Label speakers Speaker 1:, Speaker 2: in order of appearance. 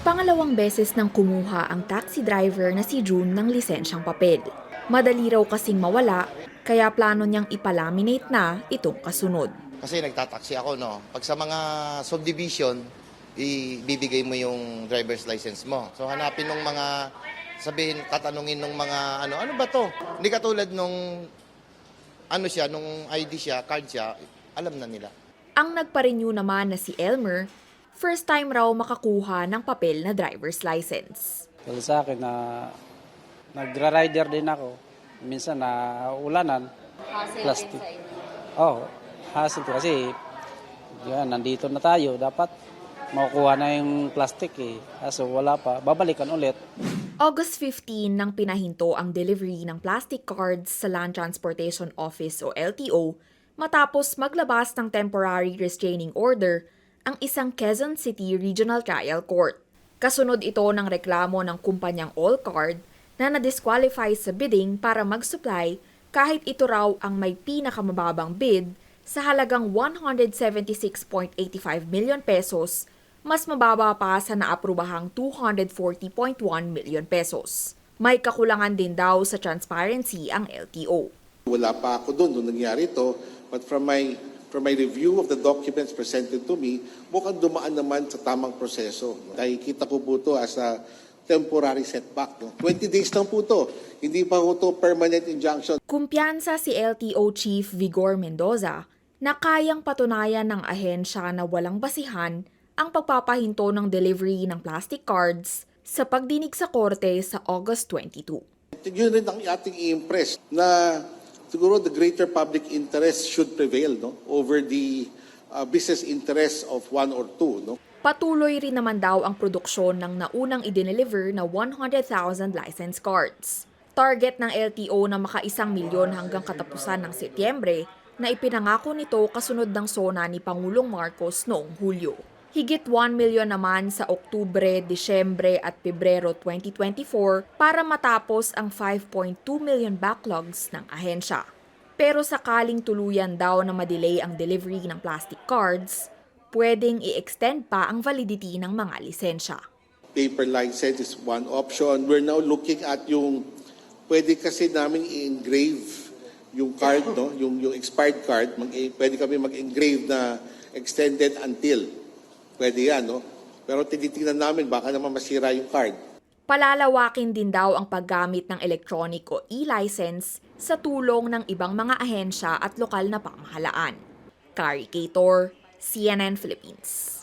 Speaker 1: Pangalawang beses nang kumuha ang taxi driver na si June ng lisensyang papel. Madali raw kasing mawala, kaya plano niyang ipalaminate na itong kasunod.
Speaker 2: Kasi nagtataksi ako, no? Pag sa mga subdivision, ibibigay mo yung driver's license mo. So hanapin nung mga, sabihin, tatanungin nung mga, ano, ano ba to? Hindi katulad nung, ano siya, nung ID siya, card siya, alam na nila.
Speaker 1: Ang nagpa-renew naman na si Elmer, first time raw makakuha ng papel na driver's license.
Speaker 3: Dahil sa akin na nagra-rider din ako. Minsan na ulanan. plastic. Oh, hassle kasi yan, nandito na tayo. Dapat makukuha na yung plastic eh. Kaso wala pa. Babalikan ulit.
Speaker 1: August 15 nang pinahinto ang delivery ng plastic cards sa Land Transportation Office o LTO matapos maglabas ng temporary restraining order ang isang Quezon City Regional Trial Court. Kasunod ito ng reklamo ng kumpanyang All Card na na-disqualify sa bidding para mag-supply kahit ito raw ang may pinakamababang bid sa halagang 176.85 million pesos mas mababa pa sa naaprubahang 240.1 million pesos. May kakulangan din daw sa transparency ang LTO.
Speaker 4: Wala pa ako doon nung nangyari ito. But from my from my review of the documents presented to me, mukhang dumaan naman sa tamang proseso. Nakikita ko po ito as a temporary setback. No? 20 days lang po ito. Hindi pa po ito permanent injunction.
Speaker 1: Kumpiyansa si LTO Chief Vigor Mendoza na kayang patunayan ng ahensya na walang basihan ang pagpapahinto ng delivery ng plastic cards sa pagdinig sa korte sa August 22.
Speaker 4: Yun rin ang ating i-impress na siguro the greater public interest should prevail no? over the uh, business interest of one or two. No?
Speaker 1: Patuloy rin naman daw ang produksyon ng naunang idineliver na 100,000 license cards. Target ng LTO na makaisang milyon hanggang katapusan ng Setyembre na ipinangako nito kasunod ng sona ni Pangulong Marcos noong Hulyo. Higit 1 milyon naman sa Oktubre, Disyembre at Pebrero 2024 para matapos ang 5.2 million backlogs ng ahensya. Pero sakaling tuluyan daw na madelay ang delivery ng plastic cards, pwedeng i-extend pa ang validity ng mga lisensya.
Speaker 4: paper license is one option. We're now looking at yung pwede kasi namin i-engrave yung card, no? yung, yung expired card. Mag, pwede kami mag-engrave na extended until. Pwede yan, no? Pero tinitingnan namin, baka naman masira yung card.
Speaker 1: Palalawakin din daw ang paggamit ng electronic o e-license sa tulong ng ibang mga ahensya at lokal na pamahalaan. Kari Kator, CNN Philippines.